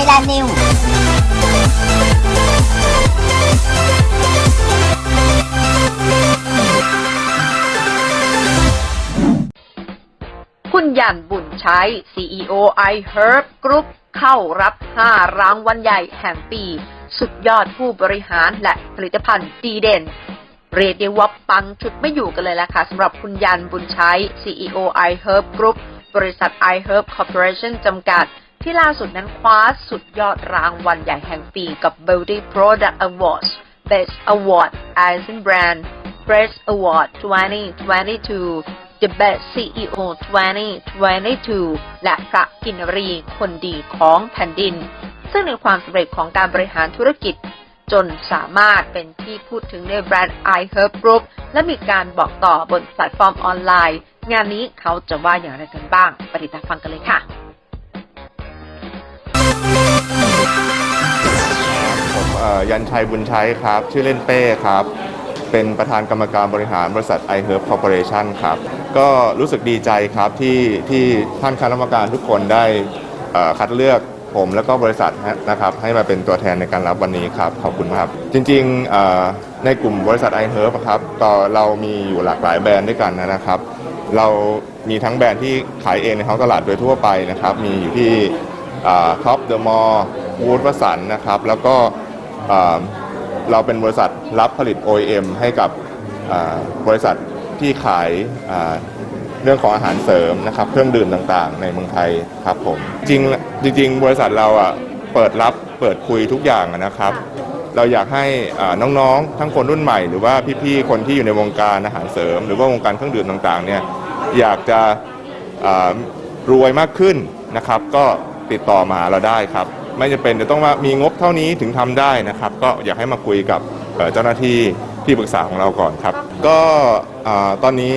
ยแลนด์นิวคุณยันบุญชัย CEO iHerb Group เข้ารับ 5 รางวัลใหญ่แห่งปี สุดยอดผู้บริหารและผลิตภัณฑ์ดีเด่น เรียกได้ว่าปังชุดไม่อยู่กันเลยละค่ะสำหรับคุณยันบุญชัย CEO iHerb Group บริษัท iHerb Corporation จำกัด ที่ล่าสุดนั้นคว้าสุดยอดรางวัลใหญ่แห่งปีกับ Beauty Product Awards Best Award Asian Brand Press Award 2022 The Best CEO 2022 และพระกินรีคนดีของแผ่นดิน ซึ่งในความสำเร็จของการบริหารธุรกิจ จนสามารถเป็นที่พูดถึงในแบรนด์ iHerb Group และมีการบอกต่อบนแพลตฟอร์มออนไลน์ งานนี้เขาจะว่าอย่างไรกันบ้าง ไปติดตามฟังกันเลยค่ะ ยันชัยบุญชัยครับ ชื่อเล่นเป้ครับ เป็นประธานกรรมการบริหารบริษัท iHerb Corporation ครับ ก็รู้สึกดีใจครับที่ที่ท่านคณะกรรมการทุกคนได้คัดเลือกผมแล้วก็บริษัทนะครับให้มาเป็นตัวแทนในการรับวันนี้ครับ ขอบคุณครับ จริงๆในกลุ่มบริษัท iHerb ครับก็เรามีอยู่หลากหลายแบรนด์ด้วยกันนะครับ เรามีทั้งแบรนด์ที่ขายเองในท้องตลาดโดยทั่วไปนะครับ มีอยู่ที่ท็อปเดอะมอลล์วูดวสันนะครับ แล้วก็ เราเป็นบริษัทรับผลิต OEM ให้กับบริษัทที่ขายเรื่องของอาหารเสริมนะครับ เครื่องดื่มต่างๆ ในเมืองไทยครับผมจริงจริง ๆ บริษัทเราอะเปิดรับเปิดคุยทุกอย่างนะครับ เราอยากให้น้องๆ ทั้งคนรุ่นใหม่หรือว่าพี่ๆ คนที่อยู่ในวงการอาหารเสริม หรือว่าวงการเครื่องดื่มต่างๆเนี่ยอยากจะรวยมากขึ้นนะครับ ก็ติดต่อมาเราได้ครับ ไม่จำเป็นจะต้องว่ามีงบเท่านี้ถึงทำได้นะครับ ก็อยากให้มาคุยกับเอ่อเจ้าหน้าที่ที่ปรึกษาของเราก่อนครับ ก็อ่าตอนนี้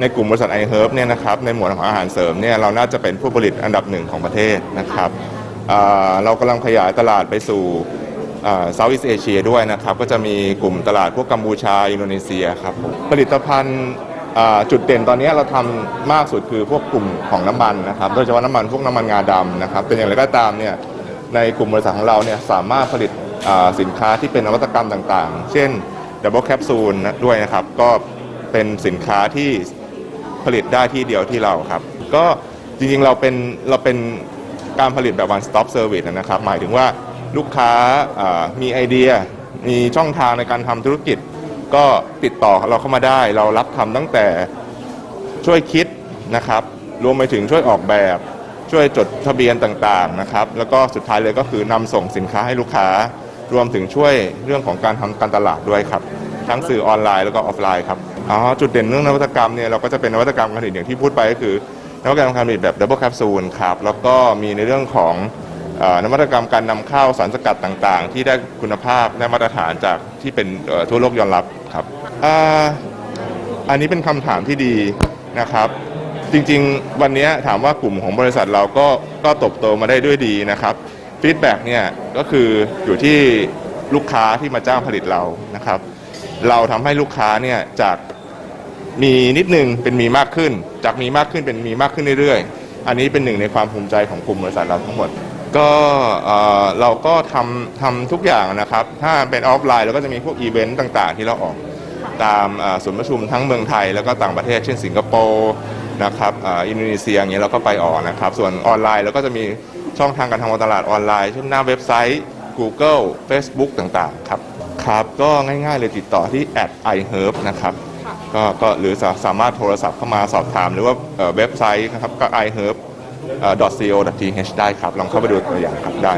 ในกลุ่มบริษัทไอเฮิร์บเนี่ยนะครับในหมวดของอาหารเสริมเนี่ยเราน่าจะเป็นผู้ผลิตอันดับหนึ่งของประเทศนะครับอ่าเรากำลังขยายตลาดไปสู่เซาท์อีสเอเชียด้วยนะครับ ก็จะมีกลุ่มตลาดพวกกัมพูชา อินโดนีเซียครับผมผลิตภัณฑ์อ่าจุดเด่นตอนนี้เราทำมากสุดคือพวกกลุ่มของน้ำมันนะครับ โดยเฉพาะน้ำมันพวกน้ำมันงาดำนะครับ เป็นอย่างไรก็ตามเนี่ย ในกลุ่มบริษัทของเราเนี่ยสามารถผลิตสินค้าที่เป็นนวัตกรรมต่างๆ เช่นดับเบิลแคปซูลด้วยนะครับ ก็เป็นสินค้าที่ผลิตได้ที่เดียวที่เราครับ ก็จริงๆเราเป็นเราเป็นการผลิตแบบ one stop service นะครับ หมายถึงว่าลูกค้ามีไอเดีย มีช่องทางในการทำธุรกิจ ก็ติดต่อเราเข้ามาได้ เรารับทำตั้งแต่ช่วยคิดนะครับ รวมไปถึงช่วยออกแบบ ช่วยจดทะเบียนต่างๆนะครับแล้วก็สุดท้ายเลยก็คือนำส่งสินค้าให้ลูกค้ารวมถึงช่วยเรื่องของการทำการตลาดด้วยครับ ทั้งสื่อออนไลน์แล้วก็ออฟไลน์ครับอ๋อจุดเด่นเรื่องนวัตกรรมเนี่ยเราก็จะเป็นนวัตกรรมการผลิตอย่างที่พูดไปก็คือนวัตกรรมการผลิตแบบดับเบิลแคปซูลครับแล้วก็มีในเรื่องของอนวัตกรรมการนำเข้าสารสกัดต่างๆ ที่ได้คุณภาพได้มาตรฐานจากที่เป็นทั่วโลกยอมรับครับอ่าอันนี้เป็นคำถามที่ดีนะครับ จริงๆ วันนี้ถามว่ากลุ่มของบริษัทเราก็ก็ตบโตมาได้ด้วยดีนะครับฟีดแบ็กเนี่ยก็คืออยู่ที่ลูกค้าที่มาจ้างผลิตเรานะครับ เราทำให้ลูกค้าเนี่ยจากมีนิดนึงเป็นมีมากขึ้น จากมีมากขึ้นเป็นมีมากขึ้นเรื่อยๆ อันนี้เป็นหนึ่งในความภูมิใจของกลุ่มบริษัทเราทั้งหมด ก็เราก็ทำทำทุกอย่างนะครับ ถ้าเป็นออฟไลน์เราก็จะมีพวกอีเวนต์ต่างๆ ที่เราออกตามเอ่อศูนย์ประชุมทั้งเมืองไทยแล้วก็ต่างประเทศเช่นสิงคโปร์ นะครับอินโดนีเซียอย่างเงี้ยเราก็ไปออกนะครับ ส่วนออนไลน์เราก็จะมีช่องทางการทำตลาดออนไลน์เช่นหน้าเว็บไซต์ Google Facebook ต่างๆครับครับก็ง่ายๆเลยติดต่อที่ @iherb นะครับก็ก็หรือสามารถโทรศัพท์เข้ามาสอบถาม หรือว่าเว็บไซต์นะครับก็ iherb .co.th ได้ครับ ลองเข้าไปดูตัวอย่างครับได้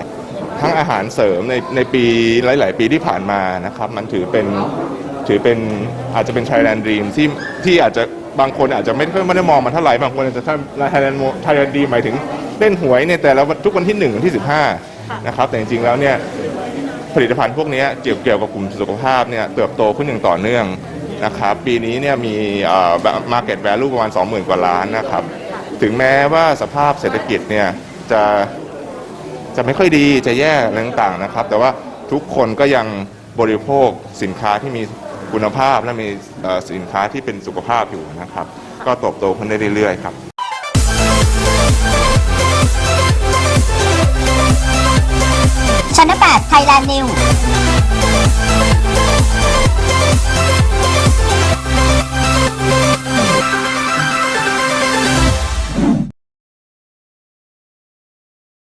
ทั้งอาหารเสริมในในปีหลาย ๆ ปีที่ผ่านมานะครับ มันถือเป็นถือเป็นอาจจะเป็น Thailand Dream ที่ที่อาจจะ บางคนอาจจะไม่ค่อยไม่ได้มองมันเท่าไหร่บางคนอาจจะท่าน Thailand Mo- Thailand Dream หมายถึงเล่นหวยในแต่ละวันทุกวันที่1วันที่ 15นะครับแต่จริงๆแล้วเนี่ยผลิตภัณฑ์พวกนี้เกี่ยวเกี่ยวกับกลุ่มสุขภาพเนี่ยเติบโตขึ้นอย่างต่อเนื่องนะครับปีนี้เนี่ยมีเอ่อ market value ประมาณ 20,000 กว่าล้านนะครับถึงแม้ว่าสภาพเศรษฐกิจเนี่ยจะจะไม่ค่อยดีจะแย่ต่างๆนะครับ แต่ว่าทุกคนก็ยังบริโภคสินค้าที่มี คุณภาพและมีสินค้าที่เป็นสุขภาพอยู่นะครับ ก็ตบโตขึ้นได้เรื่อยๆครับชั้นแปไทยแลนด์นิว